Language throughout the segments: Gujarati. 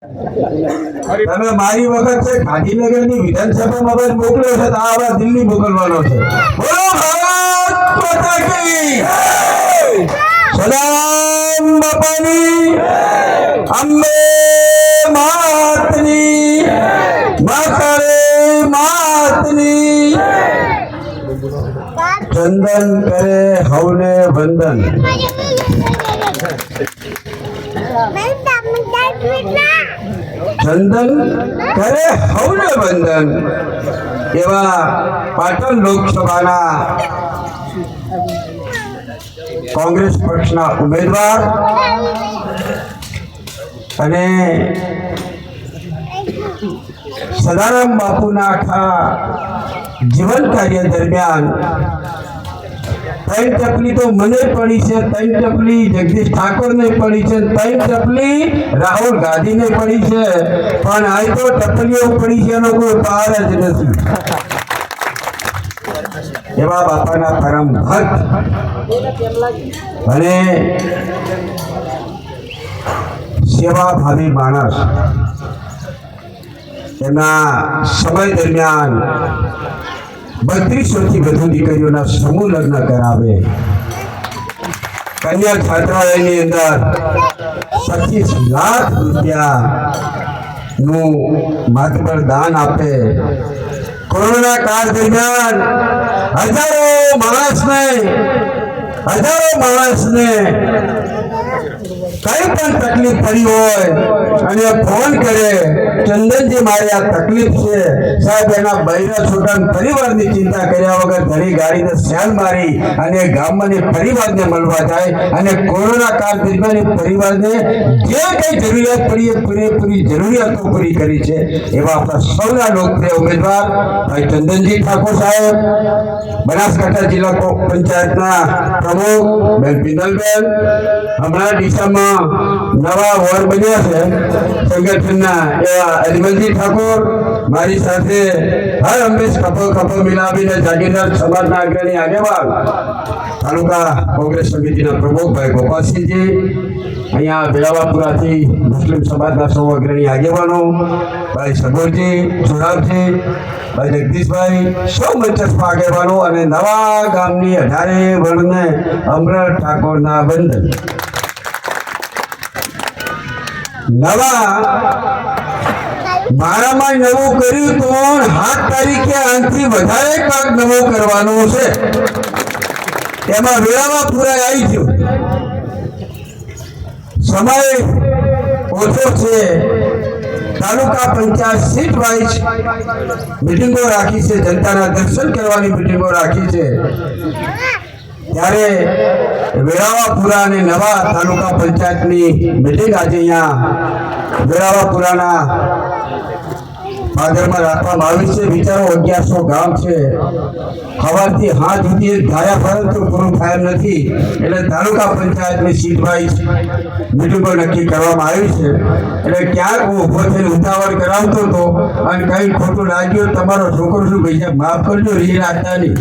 તમે મારી વખત છે, ગાંધીનગરની વિધાનસભામાં અવાજ મોકલ્યો છે આ અવાજ દિલ્હી મોકલવાનો છે. સદામ બાપાની, અંબે માતની માતારે માતની. ચંદન કરે હવને વંદન. ચંદન કરે હવને બંધન. એવા પાટણ લોકસભાના કોંગ્રેસ પક્ષના ઉમેદવાર અને સદારામ બાપુના આખા જીવન કાર્ય દરમિયાન ત્રણ ચપલી તો મને પડી છે, ત્રણ ચપલી જગદીશ ઠાકોરને પડી છે, ત્રણ ચપલી રાહુલ ગાંધીને પડી છે. પણ આ તો ટપલીઓ પડી છે, એનો કોઈ પાર જ નથી. એવા બાપાના પરમ ભક્ત. અને સેવાભાવી માણસ. એના સમય દરમિયાન બત્રીસોથી વધુ દીકરીઓના સમૂહ લગ્ન કરાવે. કન્યા છાત્રાલયની અંદર પચીસ લાખ રૂપિયા નું માતબર દાન આપે. કોરોના કાળ દરમિયાન હજારો માણસને હજારો માણસને કઈ પણ તકલીફ પડી હોય અને ફોન કરે, ચંદનજી, મારે આ તકલીફ છે. સાહેબ, એના બહેના છોકરા પરિવારની ચિંતા કર્યા વગર ઘણી ગાડીને સેલ મારી અને ગામમાંની પરિવારને મળવા જાય અને કોરોના કાળ દરમિયાન પરિવારને જે કઈ જરૂરિયાત પડી એ પૂરેપૂરી જરૂરિયાતો પૂરી કરી છે. એવા આપણા સૌના લોકપ્રિય ઉમેદવાર ભાઈ ચંદનજી ઠાકોર સાહેબ, બનાસકાંઠા જિલ્લા પંચાયતના પ્રમુખ, બેન પિંદલબેન હમણાં ડીસામાં નવા વોર્ડ મુસ્લિમ સમાજના સૌ અગ્રણી આગેવાનો, ભાઈ સગોરજી સુરાવજી ભાઈ જગદીશભાઈ, સૌ મંચસ્થ આગેવાનો અને નવા ગામની અઢારે વર્ણને અમરત ઠાકોરના બંધન નવા. મારામાં નવું કર્યું તો હાથ તારીખે આનાથી વધારે કાંક નવું કરવાનું છે. એમાં વેળામાં પૂરા આવી ગયું. સમય ઓછો છે. તાલુકા પંચાયત સીટ વાઇઝ મિટિંગો રાખી છે. જનતાના દર્શન કરવાની મિટિંગો રાખી છે. ત્યારે વેળાવાપુરા અને નવા તાલુકા પંચાયતની મિટિંગ આજે અહીંયા વેળાવાપુરાના પાદરમાં રાખવામાં આવી છે. વિચારો, અગિયારસો ગામ છે. સવારથી હાથ સુધી ધાયા પરંતુ પૂરું થાય નથી. એટલે તાલુકા પંચાયતની સીટ વાઇઝ મિટિંગો નક્કી કરવામાં આવી છે. એટલે ક્યાંક ઊભો થઈને ઉતાવળ કરાવતો હતો અને કંઈ ખોટું લાગ્યું, તમારો છોકરો શું કહી છે? માફ કરજો રીલ નહીં.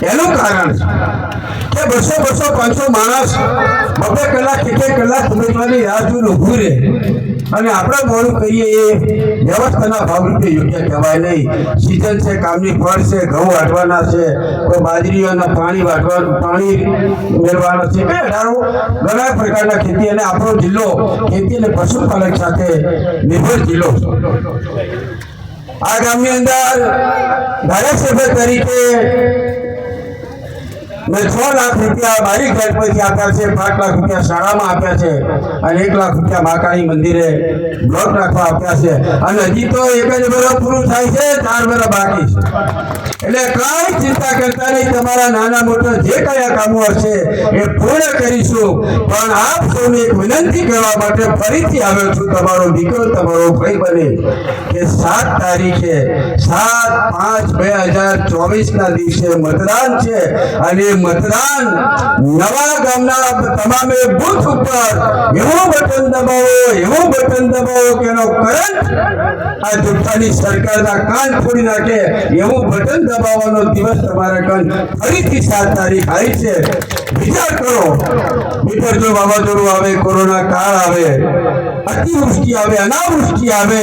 એનું કારણ કે બસો બસો પાંચસો માણસ બબે કલાક એક એક કલાક ઉમેદવારની રાહ જોઈને ઊભું રહે. અને આપણે મોડું કહીએ એ વ્યવસ્થાના ભાવરૂપે યોગ્ય કહેવાય નહીં. સિઝન છે, કામની ફળ છે, ઘઉં વાટવાના છે, કોઈ બાજરીઓના પાણી વાટવાનું પાણી મેળવાનું છે. કે અઢારો ઘણા પ્રકારના ખેતી અને આપણો જિલ્લો ખેતી અને પશુપાલન સાથે નિર્ભર જિલ્લો આ ગામની અંદર ધારાસભ્ય તરીકે મેં છ લાખ રૂપિયા મારી ખેતમાંથી આપ્યા છે, પાંચ લાખ રૂપિયા શાળામાં આપ્યા છે અને એક લાખ રૂપિયા મહાકાળી મંદિરે બ્લોક રાખવા આપ્યા છે. અને હજી તો એક જ વર્ષ પૂરું થાય છે, ચાર વર્ષ બાકી છે. એટલે કાંઈ ચિંતા કરતા નહીં, તમારા નાના મોટા જે કયા કામો હશે એ પૂર્ણ કરીશું. પણ આપ સૌને એક વિનંતી કરવા માટે ફરીથી આવ્યો છું, તમારો દીકરો, તમારો ભાઈ બને, કે સાત તારીખે સાત પાંચ બે હજાર ચોવીસ ના દિવસે મતદાન છે અને મતદાન નવા ગામના તમામે બુથ ઉપર એવું બટન દબાવો, એવું બટન દબાવો કે એનો કરંટ આ જુઠ્ઠાની સરકારના કાન ફોડી નાખે. એવું બટન દબાવવાનો દિવસ તમારા કાન ફરીથી સાત તારીખ આવી છે. વિચાર કરો. બીજર જો વાવાઝોડું આવે, કોરોના કાળ આવે અતિવૃષ્ટિ આવે, અનાવૃષ્ટિ આવે,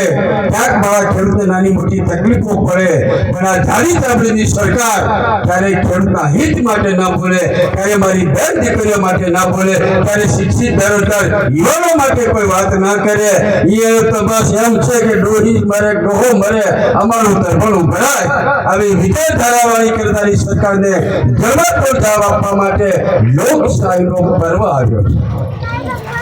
ક્યાંક મારા ખેડૂતને નાની મોટી તકલીફો પડે, પણ આ જાડી તાબડીની સરકાર ત્યારે ખેડૂતના હિત માટે ના બોલે ત્યારે મારી બેન દીકરીઓ માટે ના બોલે ત્યારે શિક્ષિત બેરોજગાર યુવાનો માટે કોઈ વાત ના કરે. એ તો બસ એમ છે કે ડોહી મરે, ડોહો મરે, અમારું તરફણું ભરાય. આવી વિચારધારાવાળી કરનારી સરકારને જવાબ જવાબ આપવા માટે લોકશાહીનો પર્વ આવ્યો છે.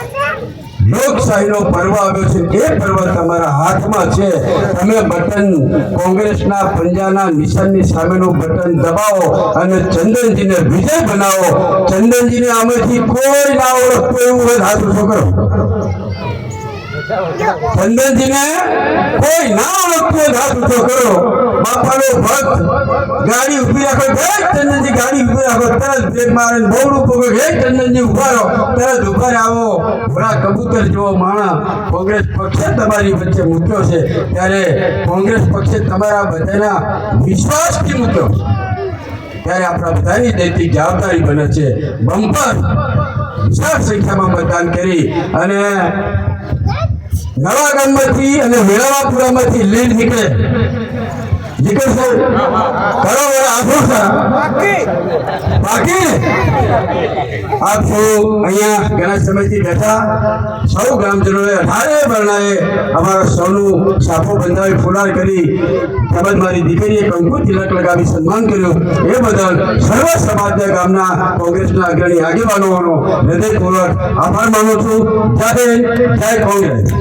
લોકશાહીનો પર્વ આવ્યો છે. એ પર્વ તમારા હાથમાં છે. તમે બટન કોંગ્રેસના પંજાના નિશાનની સામેનું બટન દબાવો અને ચંદનજીને વિજય બનાવો. ચંદનજીને આમાંથી કોઈ ના ઓળખતું એવું હોય સાધુ હાથ ઊંચો કરો? ચંદનજીને કોઈ ના ઓળખતું હાથ ઊંચો કરો. બાપાનો ભક્ત ગાડી ઊભી રાખો. જય ચંદનજી, ગાડી ઊભી રાખો. તરત બ્રેક મારે બહુ પકડો હે ચંદનજી ઊભા રહો. તરત ઊભા આવો. ઘોડા કબૂતર જેવો માણા કોંગ્રેસ પક્ષે તમારી વચ્ચે મૂક્યો છે. ત્યારે કોંગ્રેસ પક્ષે તમારા બધાના વિશ્વાસથી મૂક્યો. ત્યારે આપણા બધાની નૈતિક જવાબદારી બને છે. બમ્પર વિશાળ સંખ્યામાં મતદાન કરી અને નવા ગામમાંથી અને વેળાવાપુરામાંથી લીડ નીકળે. નીકળશે કરો વડા આખો બાકી? આપ સૌ અહીંયા ઘણા સમયથી બેઠા. સૌ ગ્રામજનોએ અઢારે વર્ણાએ અમારા સૌનું સાફો બંધાવી ફુલાર કરી તેમજ દીકરીએ કંકુ તિલક લગાવી સન્માન કર્યું. એ બદલ સર્વ સમાજના ગામના કોંગ્રેસના અગ્રણી આગેવાનોનો હૃદયપૂર્વક આભાર માનું છું. હિન્દ, જય કોંગ્રેસ.